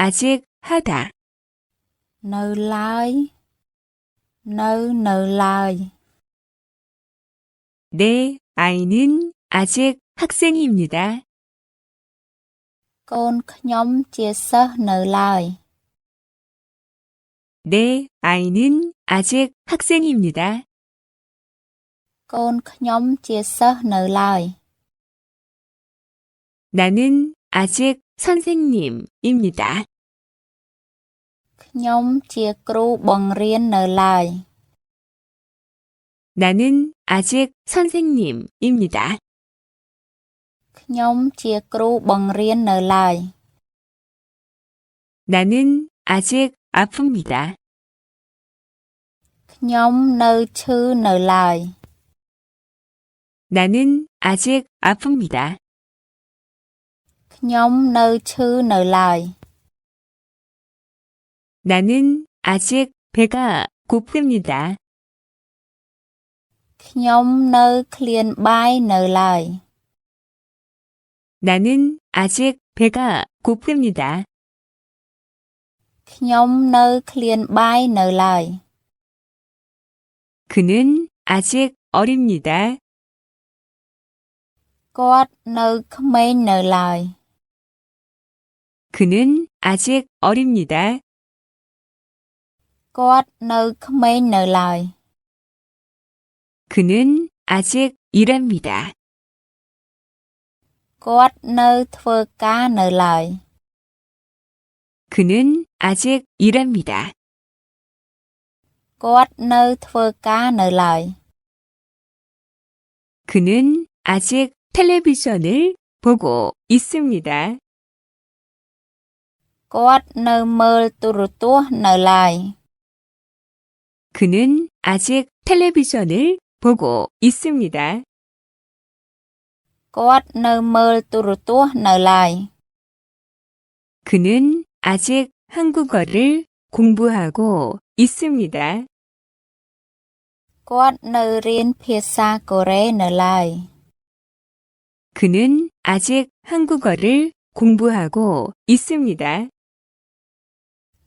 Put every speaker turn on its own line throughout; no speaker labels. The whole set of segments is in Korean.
아직 하다.
너 라이. 너, 너 라이.
내 아이는 아직 학생입니다. 내 아이는 아직 학생입니다. 나는 아직 선생님입니다.
ខ្ញុំជាគ្រូបង្រៀននៅឡើយ
나는 아직 선생님입니다.
ខ្ញុំជាគ្រូបង្រៀននៅឡើយ
나는 아직 아픕니다.
ខ្ញុំនៅឈឺនៅឡើយ
나는 아직 아픕니다.
ខ្ញុំនៅឈឺនៅឡើយ
나는 아직 배가 고픕니다.
ខ្ញុំនៅឃ្លានបាយនៅឡើយ
나는 아직 배가 고픕니다.
ខ្ញុំនៅឃ្លានបាយនៅឡើយ
그는 아직 어립니다.
គាត់នៅក្មេងនៅឡើយ
그는 아직 어립니다.
គាត់នៅក្មេងនៅឡើយ
그는 아직 일합니다.
គាត់នៅធ្វើការនៅឡើយ
그는 아직 일합니다.
គាត់នៅធ្វើការនៅឡើយ
그는 아직 텔레비전을 보고 있습니다.
គាត់នៅមើលទូរទស្សន៍នៅឡើយ
그는 아직 텔레비전을 보고 있습니다.
គាត់នៅមើលទូរទស្សន៍នៅឡើយ
그는 아직 한국어를 공부하고 있습니다.
គាត់នៅរៀនភាសាកូរ៉េនៅឡើយ
그는 아직 한국어를 공부하고 있습니다.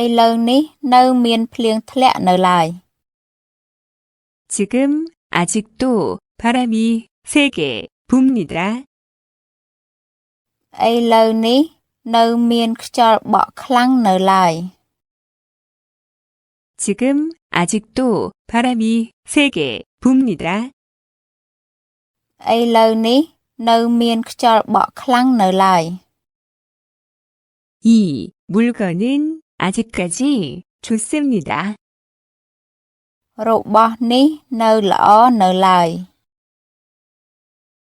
ឥឡូវនេះនៅមានភ្លៀងធ្លាក់នៅឡើយ
지금 아직도 바람이 세게 붑니다.
ឥឡូវនេះនៅមានខ្យល់បក់ខ្លាំងនៅឡើយ
지금 아직도 바람이 세게 붑니다.
ឥឡូវនេះនៅមានខ្យល់បក់ខ្លាំងនៅឡើយ
이 물건은 아직까지 좋습니다.
របស់នេះនៅល្អនៅឡើយ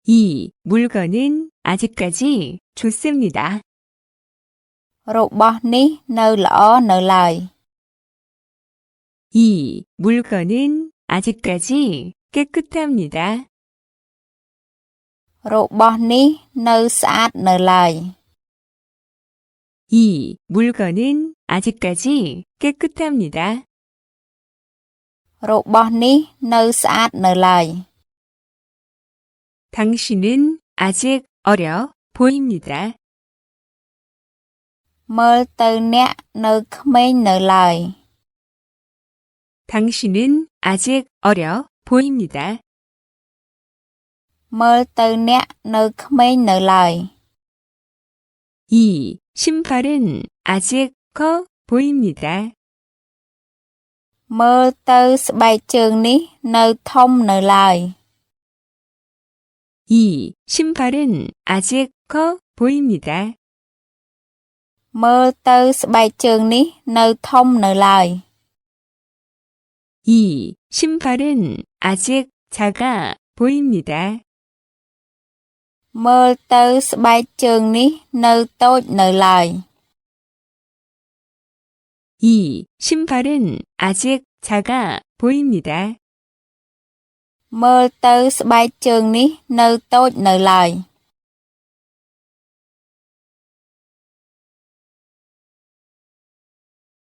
이 물건은 아직까지 좋습니다.
របស់នេះនៅល្អនៅឡើយ
이 물건은 아직까지 깨끗합니다.
របស់នេះនៅស្អាតនៅឡើយ
이 물건은 아직까지 깨끗합니다.
របស់នេះនៅស្អាតនៅឡើយ
당신은 아직 어려 보입니다.
មើលទៅអ្នកនៅក្មេងនៅឡើយ
당신은 아직 어려 보입니다.
មើលទៅអ្នកនៅក្មេងនៅឡើយ
이 신발은 아직 커 보입니다.
Mơ tơ sbai trường ní nơ thông nơ lai.
이 신발은 아직 커 보입니다.
Mơ tơ sbai trường ní nơ thông nơ lai.
이 신발은 아직 작아 보입니다.
Mơ tơ sbai trường ní nơ tốt nơ lai.
2. 신발은 아직 작아 보입니다.
មើលទៅស្បែកជើងនេះនៅតូចនៅឡើយ